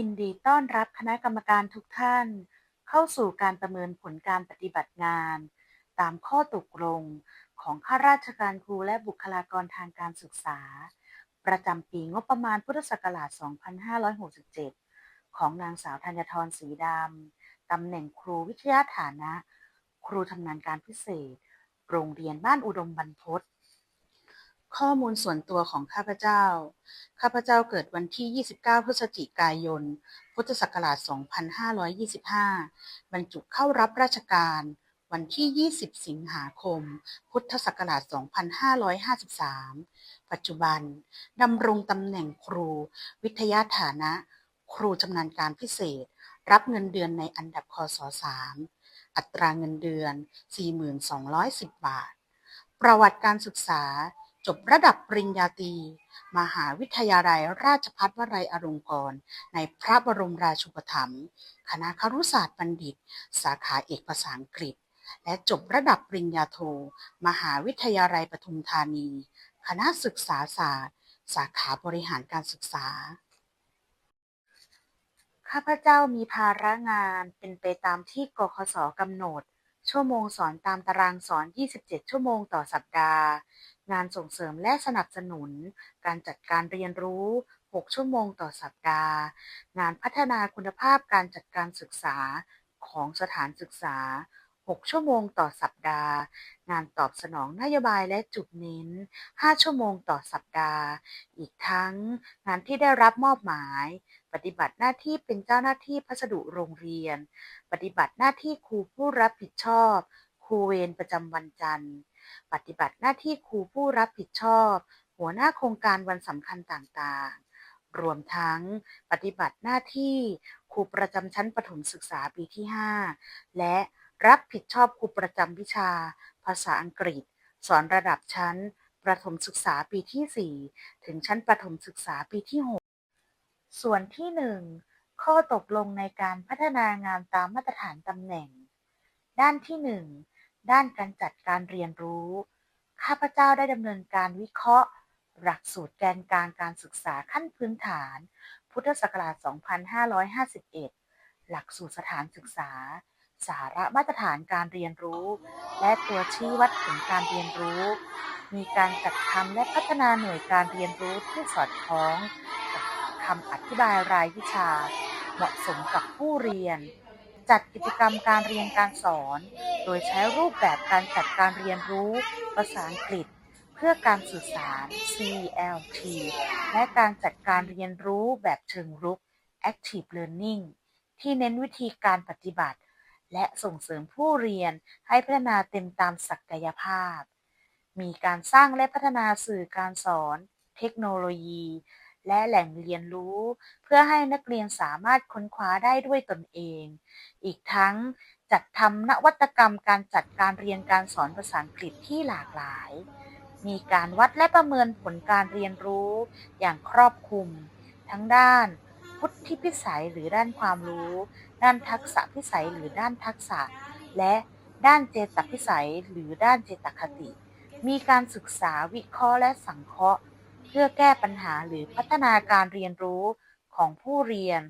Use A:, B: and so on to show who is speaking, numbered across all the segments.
A: ยินดีต้อนรับคณะกรรมการทุกท่าน เข้าสู่การประเมินผลการปฏิบัติงาน ตามข้อตกลงของข้าราชการครูและบุคลากรทางการศึกษา ประจำปีงบประมาณพุทธศักราช 2567 ของนางสาวธัญทรศรีดำ ตำแหน่งครูวิทยาฐานะ ครูชำนาญการพิเศษ โรงเรียนบ้านอุดมบรรพต ข้อมูลส่วนตัวของข้าพเจ้า ข้าพเจ้าเกิดวันที่ 29 พฤศจิกายน พุทธศักราช 2525 บรรจุเข้ารับราชการ วันที่ 20 สิงหาคม พุทธศักราช 2553 ปัจจุบันดำรงตำแหน่งครู วิทยาฐานะ ครูชำนาญการพิเศษ รับเงินเดือนในอันดับคศ3อัตราเงินเดือน 4,210 บาท ประวัติการศึกษา จบระดับปริญญาตรีมหาวิทยาลัยราชภัฏวลัยอลงกรณ์ในพระบรมราชูปถัมภ์คณะครุศาสตร์บัณฑิต สาขาเอกภาษาอังกฤษ และจบระดับปริญญาโท มหาวิทยาลัยปทุมธานี คณะศึกษาศาสตร์ สาขาบริหารการศึกษา ข้าพเจ้ามีภาระงานเป็นไปตามที่กคศกำหนด ชั่วโมงสอนตามตารางสอน 27 ชั่วโมงต่อสัปดาห์ งานส่งเสริมและสนับสนุน การจัดการเรียนรู้ 6 ชั่วโมงต่อสัปดาห์ งานพัฒนาคุณภาพการจัดการศึกษาของสถานศึกษา 6 ชั่วโมงต่อสัปดาห์ งานตอบสนองนโยบายและจุดเน้น 5 ชั่วโมงต่อสัปดาห์ อีกทั้งงานที่ได้รับมอบหมาย ปฏิบัติหน้าที่เป็นเจ้าหน้าที่พัสดุโรงเรียน ปฏิบัติหน้าที่ครูผู้รับผิดชอบ ครูเวรประจำวันจันทร์ ปฏิบัติหน้าที่ครูผู้รับผิดชอบ หัวหน้าโครงการวันสำคัญต่างๆรวมทั้งปฏิบัติหน้าที่ครูประจำชั้นประถมศึกษาปีที่ 5 และ รับผิดชอบครูประจำวิชา ภาษาอังกฤษ สอนระดับชั้น ประถมศึกษาปีที่ 4 ถึงชั้นประถมศึกษาปีที่ 6 ส่วนที่ 1 ข้อตกลงในการพัฒนางานตามมาตรฐานตำแหน่ง ด้านที่ 1 ด้านการจัดการเรียนรู้ ข้าพเจ้าได้ดำเนินการวิเคราะห์ หลักสูตรแกนกลางการศึกษาขั้นพื้นฐาน พุทธศักราช 2551 หลักสูตรสถานศึกษา สาระมาตรฐานการเรียนรู้ และตัวชี้วัดผลการเรียนรู้ มีการจัดทำและพัฒนาหน่วยการเรียนรู้ที่สอดคล้องกับคำอธิบายรายวิชา เหมาะสมกับผู้เรียน จัดกิจกรรมการเรียนการสอน โดยใช้รูปแบบการจัดการเรียนรู้ภาษาอังกฤษ เพื่อการสื่อสาร CLT และการจัดการเรียนรู้แบบเชิงรุก Active Learning ที่เน้นวิธีการปฏิบัติ และส่งเสริมผู้เรียนให้พัฒนาเต็มตามศักยภาพ มีการสร้างและพัฒนาสื่อการสอน เทคโนโลยี และแหล่งเรียนรู้ เพื่อให้นักเรียนสามารถค้นคว้าได้ด้วยตนเอง อีกทั้งจัดทำนวัตกรรมการจัดการเรียนการสอนภาษาอังกฤษที่หลากหลาย มีการวัดและประเมินผลการเรียนรู้อย่างครอบคลุม ทั้งด้านพุทธิพิสัยหรือด้านความรู้ ด้านทักษะพิสัยหรือด้านทักษะ และด้านเจตพิสัยหรือด้านเจตคติ มีการศึกษาวิเคราะห์และสังเคราะห์ เพื่อแก้ปัญหาหรือพัฒนาการเรียนรู้ของผู้เรียน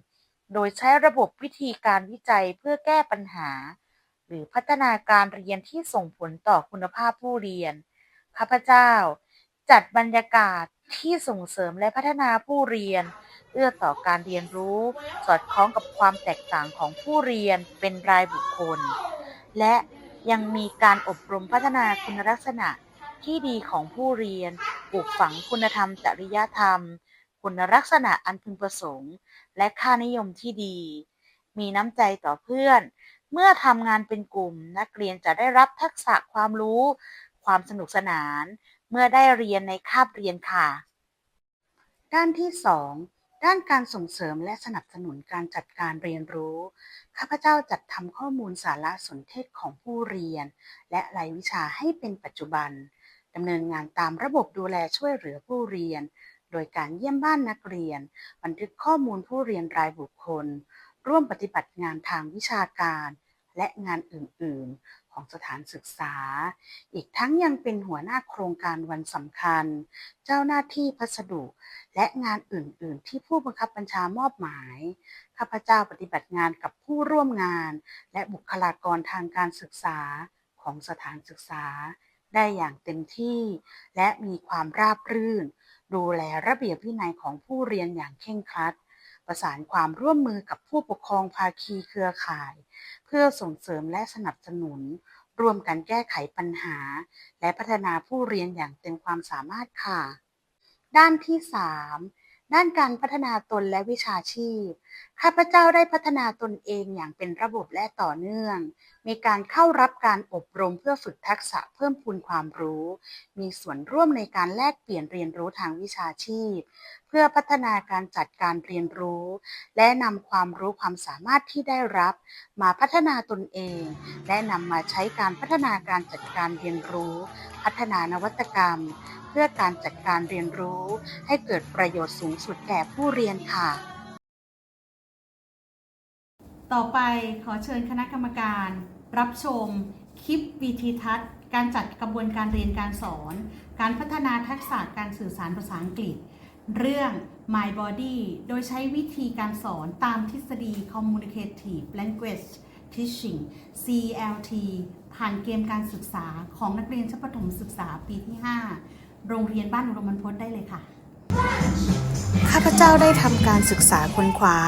A: โดยใช้ระบบวิธีการวิจัยเพื่อแก้ปัญหา หรือพัฒนาการเรียนที่ส่งผลต่อคุณภาพผู้เรียนข้าพเจ้า จัดบรรยากาศ ที่ส่งเสริมและพัฒนาผู้เรียน เอื้อต่อการเรียนรู้ สอดคล้องกับความแตกต่างของผู้เรียนเป็นรายบุคคล และยังมีการอบรมพัฒนาคุณลักษณะที่ดีของผู้เรียนปลูกฝังคุณธรรมจริยธรรม คุณลักษณะอันพึงประสงค์ และค่านิยมที่ดี มีน้ำใจต่อเพื่อน เมื่อทำงานเป็นกลุ่ม นักเรียนจะได้รับทักษะความรู้ ความสนุกสนาน เมื่อได้เรียนในคาบเรียนค่ะ ด้านที่ 2 ด้านการส่งเสริมและสนับสนุนการจัดการเรียนรู้ ข้าพเจ้าจัดทำข้อมูลสารสนเทศของผู้เรียน และรายวิชาให้เป็นปัจจุบันดำเนินงานตามระบบดูแลช่วยเหลือผู้เรียน โดยการเยี่ยมบ้านนักเรียน บันทึกข้อมูลผู้เรียนรายบุคคล ร่วมปฏิบัติงานทางวิชาการ และงานอื่น ๆ สถานศึกษา อีกทั้งยังเป็นหัวหน้าโครงการวันสำคัญ เจ้าหน้าที่พัสดุ และงานอื่น ๆ ที่ผู้บังคับบัญชามอบหมาย ข้าพเจ้าปฏิบัติงานกับผู้ร่วมงาน และบุคลากรทางการศึกษาของสถานศึกษา ได้อย่างเต็มที่ และมีความราบรื่น ดูแลระเบียบวินัยของผู้เรียนอย่างเคร่งครัด ประสานความร่วมมือกับผู้ปกครองภาคีเครือข่าย เพื่อส่งเสริมและสนับสนุน ร่วมกันแก้ไขปัญหา และพัฒนาผู้เรียนอย่างเต็มความสามารถค่ะ ด้านที่ 3 ด้านการพัฒนาตนและวิชาชีพ ข้าพเจ้าได้พัฒนาตนเองอย่างเป็นระบบและต่อเนื่อง มีการเข้ารับการอบรมเพื่อฝึกทักษะเพิ่มพูนความรู้ มีส่วนร่วมในการแลกเปลี่ยนเรียนรู้ทางวิชาชีพ เพื่อพัฒนาการจัดการเรียนรู้ และนำความรู้ความสามารถที่ได้รับ มาพัฒนาตนเอง และนำมาใช้การพัฒนาการจัดการเรียนรู้ พัฒนานวัตกรรม พื่อการจัดการเรียนรู้ ให้เกิดประโยชน์สูงสุดแก่ผู้เรียนค่ะ
B: ต่อไปขอเชิญคณะกรรมการ รับชม คลิปวิธีทัศน์ การจัดกระบวนการเรียนการสอน การพัฒนาทักษะการสื่อสารภาษาอังกฤษ เรื่อง My Body โดยใช้วิธีการสอนตามทฤษฎี Communicative Language Teaching CLT ผ่านเกมการศึกษาของนักเรียนชั้นประถมศึกษาปีที่ 5 โรงเรียนบ้านอุดมบรรพตได้เลยค่ะ
C: ข้าพเจ้าได้ทำการศึกษาค้นคว้า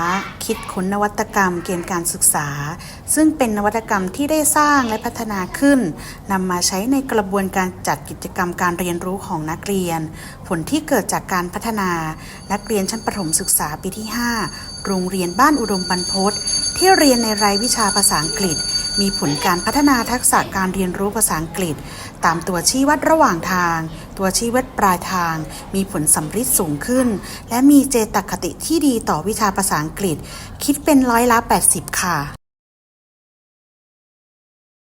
C: คิดค้นนวัตกรรมเกมการศึกษา ซึ่งเป็นนวัตกรรมที่ได้สร้างและพัฒนาขึ้นนำมาใช้ในกระบวนการจัดกิจกรรมการเรียนรู้ของนักเรียน ผลที่เกิดจากการพัฒนา นักเรียนชั้นประถมศึกษาปีที่ 5 โรงเรียนบ้านอุดมบรรพตที่เรียนในรายวิชาภาษาอังกฤษ มีผลการพัฒนาทักษะการเรียนรู้ภาษาอังกฤษ ตามตัวชี้วัดระหว่างทาง ตัวชี้วัดปลายทาง มีผลสัมฤทธิ์สูงขึ้น และมีเจตคติที่ดีต่อวิชาภาษาอังกฤษ คิดเป็นร้อยละ 80 ค่ะ